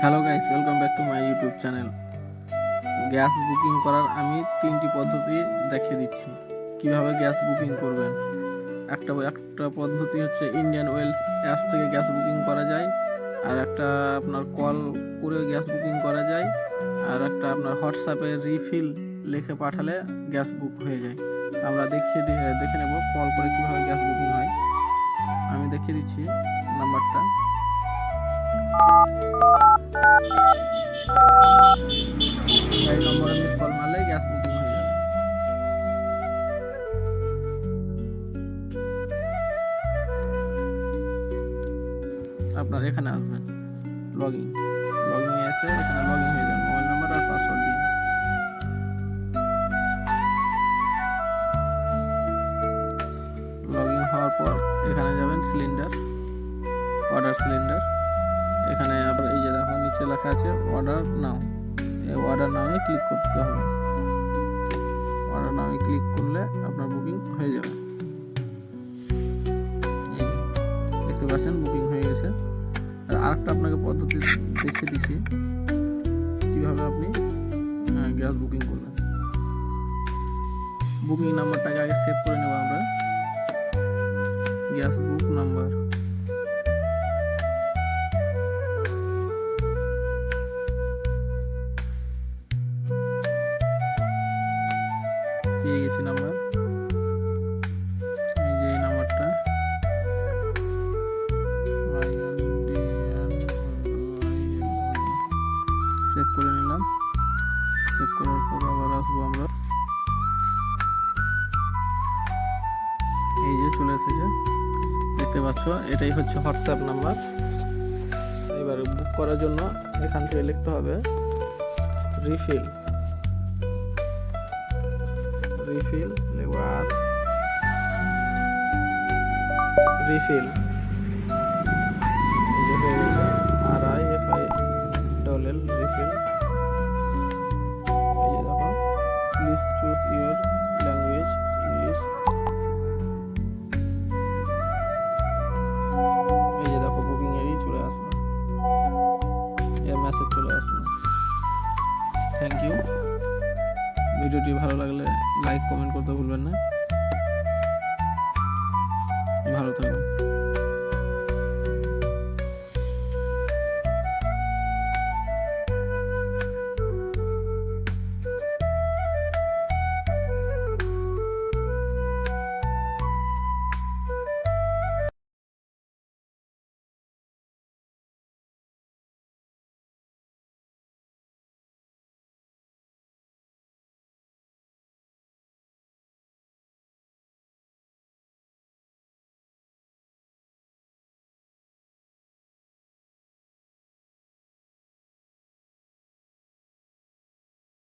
Hello guys welcome back to my YouTube channel gas booking করার আমি তিনটি পদ্ধতি দেখিয়ে দিচ্ছি। কীভাবে গ্যাস বুকিং করবেন? একটা একটা পদ্ধতি হচ্ছে ইন্ডিয়ান ওয়েলস অ্যাপস থেকে গ্যাস বুকিং করা যায়, আর একটা আপনার কল করে গ্যাস বুকিং করা যায়, আর একটা আপনার হোয়াটসঅ্যাপে রিফিল লিখে পাঠালে গ্যাস বুক হয়ে যায়। আমরা দেখিয়ে দেখে নেব কল করে কীভাবে গ্যাস বুকিং হয়। আমি দেখিয়ে দিচ্ছি নাম্বারটা এই নম্বরে মিস কল মারলেই গ্যাস বুকিং হয়ে যাবে আপনার এখানে আসবেন লগইন লগইন এসে এখানে লগইন হয়ে যাবে মোবাইল নাম্বার আর পাসওয়ার্ড দিয়ে লগইন হওয়ার পর এখানে যাবেন সিলিন্ডার অর্ডার সিলিন্ডার এখানে আবার এই যে দেখো, নিচে লেখা আছে অর্ডার নাও এই অর্ডার নামে ক্লিক করতে হবে। অর্ডার নামে ক্লিক করলে আপনার বুকিং হয়ে যাবে। দেখতে পাচ্ছেন বুকিং হয়ে গেছে। আর আরেকটা আপনাকে পদ্ধতি দেখিয়ে দিচ্ছি, কীভাবে আপনি গ্যাস বুকিং করবেন। বুকিং নাম্বারটাকে আগে সেভ করে নেব আমরা। গ্যাস বুক নাম্বার পেয়ে গেছি নাম্বার। এই যে এই নাম্বারটা। সেভ করে নিলাম। সেভ করার পর আবার আসব আমরা। এই যে চলে এসেছে। দেখতে পাচ্ছ, এটাই হচ্ছে হোয়াটসঅ্যাপ নাম্বার। এবার বুক করার জন্য এখান থেকে লিখতে হবে রিফিল রিফিল লেবার রিফিল এই যে হয়ে গেছে আর I F I double L refill এই যে দেখো please choose your language English এই বুকিং এরই চলে আসলো। এর মেসেজ চলে আসলো। থ্যাংক ইউ ভিডিওটি ভালো লাগলে লাইক কমেন্ট করতে ভুলবেন না। ভালো থাকবেন।